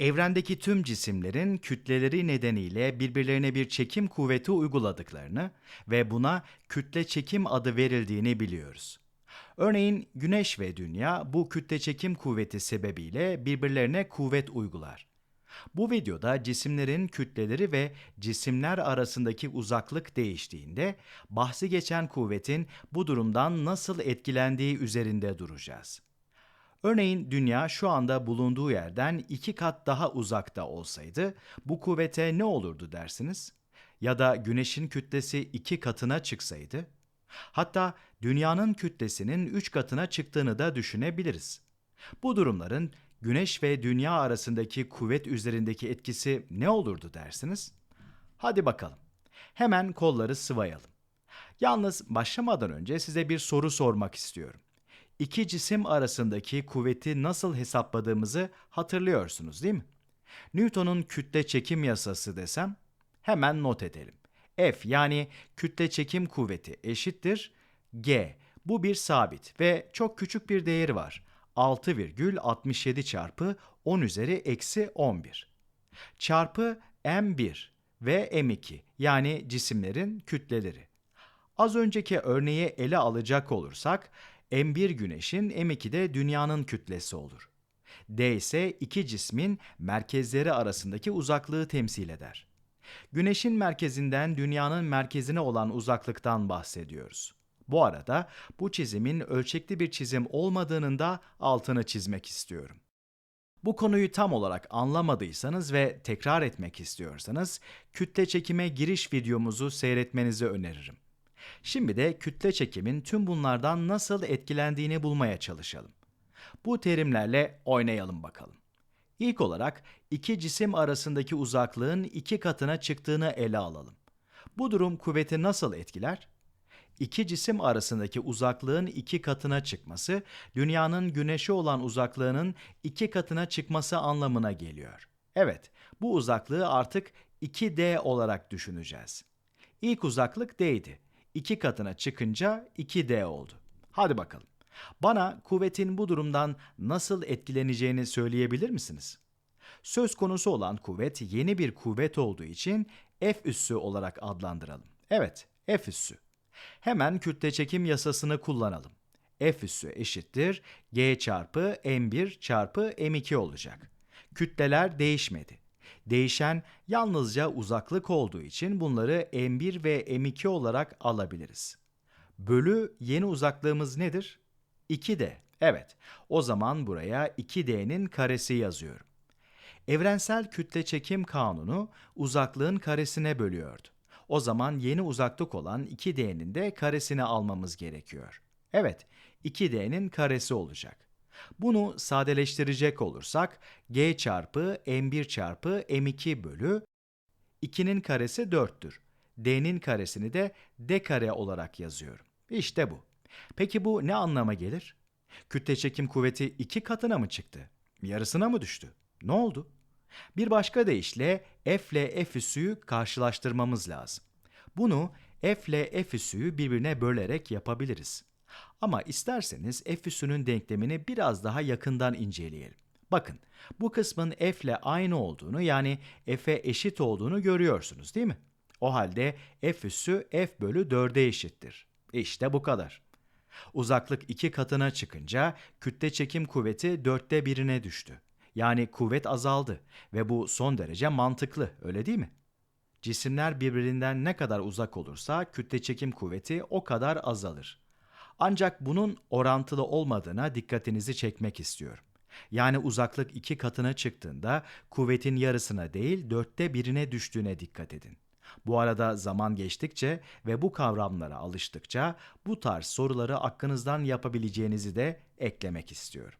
Evrendeki tüm cisimlerin kütleleri nedeniyle birbirlerine bir çekim kuvveti uyguladıklarını ve buna kütle çekim adı verildiğini biliyoruz. Örneğin Güneş ve Dünya bu kütle çekim kuvveti sebebiyle birbirlerine kuvvet uygular. Bu videoda cisimlerin kütleleri ve cisimler arasındaki uzaklık değiştiğinde bahsi geçen kuvvetin bu durumdan nasıl etkilendiği üzerinde duracağız. Örneğin dünya şu anda bulunduğu yerden iki kat daha uzakta olsaydı bu kuvvete ne olurdu dersiniz? Ya da güneşin kütlesi iki katına çıksaydı? Hatta dünyanın kütlesinin üç katına çıktığını da düşünebiliriz. Bu durumların güneş ve dünya arasındaki kuvvet üzerindeki etkisi ne olurdu dersiniz? Hadi bakalım. Hemen kolları sıvayalım. Yalnız başlamadan önce size bir soru sormak istiyorum. İki cisim arasındaki kuvveti nasıl hesapladığımızı hatırlıyorsunuz değil mi? Newton'un kütle çekim yasası desem hemen not edelim. F yani kütle çekim kuvveti eşittir G. Bu bir sabit ve çok küçük bir değeri var. 6,67 çarpı 10 üzeri eksi 11 çarpı M1 ve M2 yani cisimlerin kütleleri. Az önceki örneği ele alacak olursak M1 güneşin M2 de dünyanın kütlesi olur. D ise iki cismin merkezleri arasındaki uzaklığı temsil eder. Güneşin merkezinden dünyanın merkezine olan uzaklıktan bahsediyoruz. Bu arada bu çizimin ölçekli bir çizim olmadığının da altını çizmek istiyorum. Bu konuyu tam olarak anlamadıysanız ve tekrar etmek istiyorsanız kütle çekime giriş videomuzu seyretmenizi öneririm. Şimdi de kütle çekimin tüm bunlardan nasıl etkilendiğini bulmaya çalışalım. Bu terimlerle oynayalım bakalım. İlk olarak iki cisim arasındaki uzaklığın iki katına çıktığını ele alalım. Bu durum kuvveti nasıl etkiler? İki cisim arasındaki uzaklığın iki katına çıkması, dünyanın güneşe olan uzaklığının iki katına çıkması anlamına geliyor. Evet, bu uzaklığı artık 2D olarak düşüneceğiz. İlk uzaklık D'ydi. İki katına çıkınca 2D oldu. Hadi bakalım. Bana kuvvetin bu durumdan nasıl etkileneceğini söyleyebilir misiniz? Söz konusu olan kuvvet yeni bir kuvvet olduğu için F üssü olarak adlandıralım. Evet, F üssü. Hemen kütle çekim yasasını kullanalım. F üssü eşittir G çarpı M1 çarpı M2 olacak. Kütleler değişmedi. Değişen yalnızca uzaklık olduğu için bunları M1 ve M2 olarak alabiliriz. Bölü yeni uzaklığımız nedir? 2D. Evet, o zaman buraya 2D'nin karesi yazıyorum. Evrensel kütle çekim kanunu uzaklığın karesine bölüyordu. O zaman yeni uzaklık olan 2D'nin de karesini almamız gerekiyor. Evet, 2D'nin karesi olacak. Bunu sadeleştirecek olursak G çarpı M1 çarpı M2 bölü 2'nin karesi 4'tür. D'nin karesini de D kare olarak yazıyorum. İşte bu. Peki bu ne anlama gelir? Kütle çekim kuvveti iki katına mı çıktı? Yarısına mı düştü? Ne oldu? Bir başka deyişle F ile F üssüyü karşılaştırmamız lazım. Bunu F ile F üssüyü birbirine bölerek yapabiliriz. Ama isterseniz F üssünün denklemini biraz daha yakından inceleyelim. Bakın, bu kısmın F ile aynı olduğunu yani F'e eşit olduğunu görüyorsunuz değil mi? O halde F üssü F bölü 4'e eşittir. İşte bu kadar. Uzaklık iki katına çıkınca kütle çekim kuvveti dörtte birine düştü. Yani kuvvet azaldı ve bu son derece mantıklı, öyle değil mi? Cisimler birbirinden ne kadar uzak olursa kütle çekim kuvveti o kadar azalır. Ancak bunun orantılı olmadığına dikkatinizi çekmek istiyorum. Yani uzaklık iki katına çıktığında kuvvetin yarısına değil dörtte birine düştüğüne dikkat edin. Bu arada zaman geçtikçe ve bu kavramlara alıştıkça bu tarz soruları aklınızdan yapabileceğinizi de eklemek istiyorum.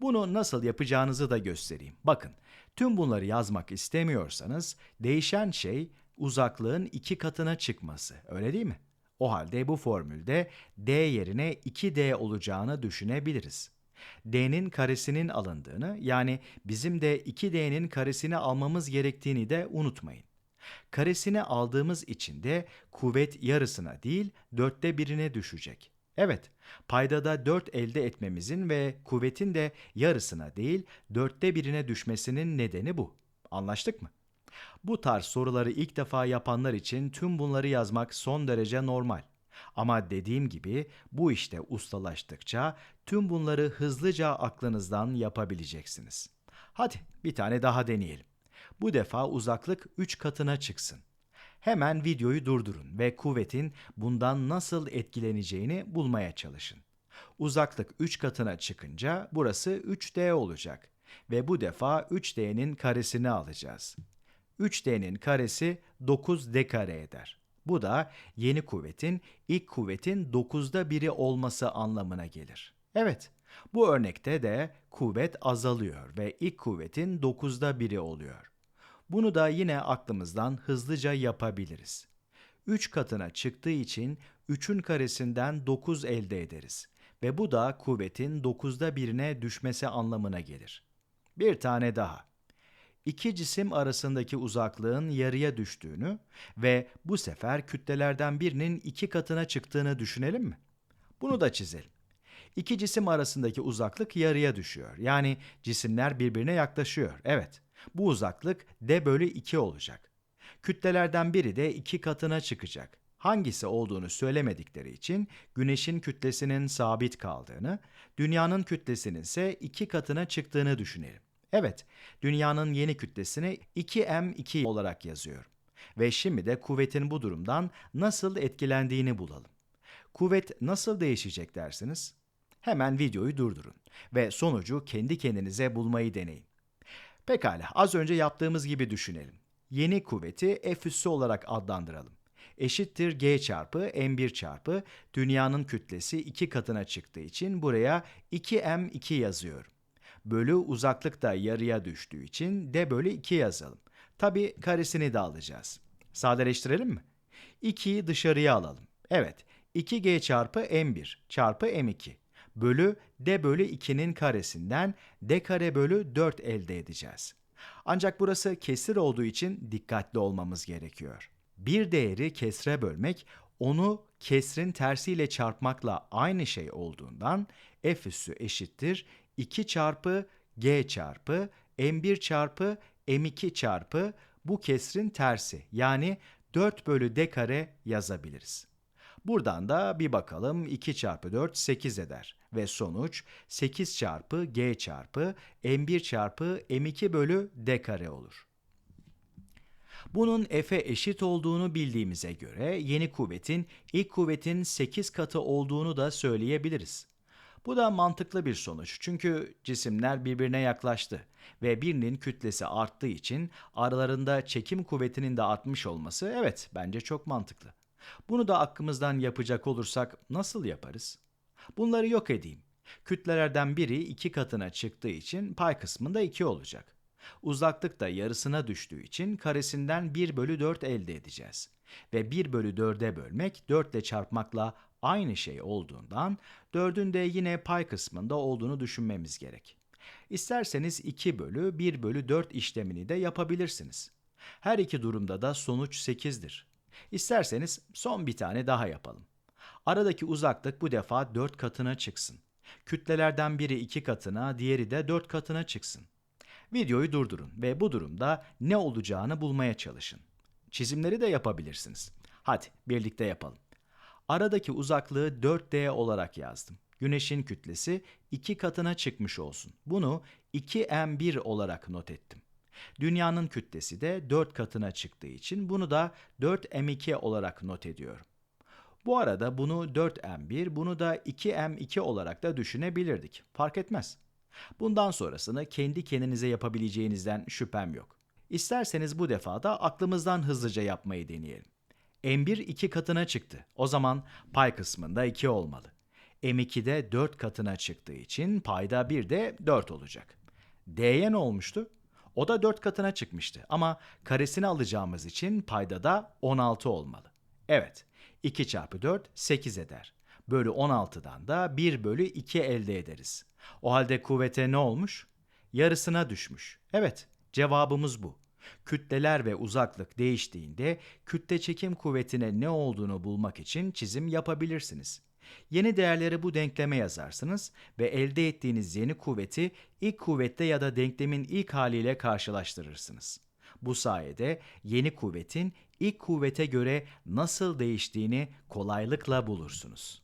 Bunu nasıl yapacağınızı da göstereyim. Bakın, tüm bunları yazmak istemiyorsanız değişen şey uzaklığın iki katına çıkması, öyle değil mi? O halde bu formülde d yerine 2d olacağını düşünebiliriz. d'nin karesinin alındığını yani bizim de 2d'nin karesini almamız gerektiğini de unutmayın. Karesini aldığımız için de kuvvet yarısına değil dörtte birine düşecek. Evet, paydada 4 elde etmemizin ve kuvvetin de yarısına değil dörtte birine düşmesinin nedeni bu. Anlaştık mı? Bu tarz soruları ilk defa yapanlar için tüm bunları yazmak son derece normal. Ama dediğim gibi bu işte ustalaştıkça tüm bunları hızlıca aklınızdan yapabileceksiniz. Hadi bir tane daha deneyelim. Bu defa uzaklık 3 katına çıksın. Hemen videoyu durdurun ve kuvvetin bundan nasıl etkileneceğini bulmaya çalışın. Uzaklık 3 katına çıkınca burası 3D olacak ve bu defa 3D'nin karesini alacağız. 3D'nin karesi 9D kare eder. Bu da yeni kuvvetin ilk kuvvetin 9'da biri olması anlamına gelir. Evet, bu örnekte de kuvvet azalıyor ve ilk kuvvetin 9'da biri oluyor. Bunu da yine aklımızdan hızlıca yapabiliriz. 3 katına çıktığı için 3'ün karesinden 9 elde ederiz ve bu da kuvvetin 9'da birine düşmesi anlamına gelir. Bir tane daha. İki cisim arasındaki uzaklığın yarıya düştüğünü ve bu sefer kütlelerden birinin iki katına çıktığını düşünelim mi? Bunu da çizelim. İki cisim arasındaki uzaklık yarıya düşüyor. Yani cisimler birbirine yaklaşıyor. Evet. Bu uzaklık d bölü 2 olacak. Kütlelerden biri de iki katına çıkacak. Hangisi olduğunu söylemedikleri için güneşin kütlesinin sabit kaldığını, dünyanın kütlesinin ise iki katına çıktığını düşünelim. Evet, dünyanın yeni kütlesini 2m2 olarak yazıyorum. Ve şimdi de kuvvetin bu durumdan nasıl etkilendiğini bulalım. Kuvvet nasıl değişecek dersiniz? Hemen videoyu durdurun ve sonucu kendi kendinize bulmayı deneyin. Pekala, az önce yaptığımız gibi düşünelim. Yeni kuvveti F üssü olarak adlandıralım. Eşittir G çarpı M1 çarpı dünyanın kütlesi iki katına çıktığı için buraya 2M2 yazıyorum. Bölü uzaklık da yarıya düştüğü için D bölü 2 yazalım. Tabi karesini de alacağız. Sadeleştirelim mi? 2'yi dışarıya alalım. Evet, 2G çarpı M1 çarpı M2 bölü d bölü 2'nin karesinden d kare bölü 4 elde edeceğiz. Ancak burası kesir olduğu için dikkatli olmamız gerekiyor. Bir değeri kesre bölmek onu kesrin tersiyle çarpmakla aynı şey olduğundan f üssü eşittir 2 çarpı g çarpı m1 çarpı m2 çarpı bu kesrin tersi yani 4 bölü d kare yazabiliriz. Buradan da bir bakalım 2 çarpı 4 8 eder ve sonuç 8 çarpı g çarpı m1 çarpı m2 bölü d kare olur. Bunun f'e eşit olduğunu bildiğimize göre yeni kuvvetin ilk kuvvetin 8 katı olduğunu da söyleyebiliriz. Bu da mantıklı bir sonuç çünkü cisimler birbirine yaklaştı ve birinin kütlesi arttığı için aralarında çekim kuvvetinin de artmış olması evet bence çok mantıklı. Bunu da aklımızdan yapacak olursak nasıl yaparız? Bunları yok edeyim. Kütlelerden biri iki katına çıktığı için pay kısmında 2 olacak. Uzaklık da yarısına düştüğü için karesinden 1 bölü 4 elde edeceğiz. Ve 1 bölü 4'e bölmek 4 ile çarpmakla aynı şey olduğundan 4'ün de yine pay kısmında olduğunu düşünmemiz gerek. İsterseniz 2 bölü 1 bölü 4 işlemini de yapabilirsiniz. Her iki durumda da sonuç 8'dir. İsterseniz son bir tane daha yapalım. Aradaki uzaklık bu defa 4 katına çıksın. Kütlelerden biri 2 katına, diğeri de 4 katına çıksın. Videoyu durdurun ve bu durumda ne olacağını bulmaya çalışın. Çizimleri de yapabilirsiniz. Hadi birlikte yapalım. Aradaki uzaklığı 4D olarak yazdım. Güneşin kütlesi 2 katına çıkmış olsun. Bunu 2M1 olarak not ettim. Dünyanın kütlesi de 4 katına çıktığı için bunu da 4m2 olarak not ediyorum. Bu arada bunu 4m1, bunu da 2m2 olarak da düşünebilirdik. Fark etmez. Bundan sonrasını kendi kendinize yapabileceğinizden şüphem yok. İsterseniz bu defa da aklımızdan hızlıca yapmayı deneyelim. M1 2 katına çıktı. O zaman pay kısmında 2 olmalı. M2 de 4 katına çıktığı için payda 1 de 4 olacak. D'ye ne olmuştu? O da 4 katına çıkmıştı ama karesini alacağımız için payda da 16 olmalı. Evet, 2 çarpı 4 8 eder. Bölü 16'dan da 1 bölü 2 elde ederiz. O halde kuvvete ne olmuş? Yarısına düşmüş. Evet, cevabımız bu. Kütleler ve uzaklık değiştiğinde kütle çekim kuvvetine ne olduğunu bulmak için çizim yapabilirsiniz. Yeni değerleri bu denkleme yazarsınız ve elde ettiğiniz yeni kuvveti ilk kuvvetle ya da denklemin ilk haliyle karşılaştırırsınız. Bu sayede yeni kuvvetin ilk kuvvete göre nasıl değiştiğini kolaylıkla bulursunuz.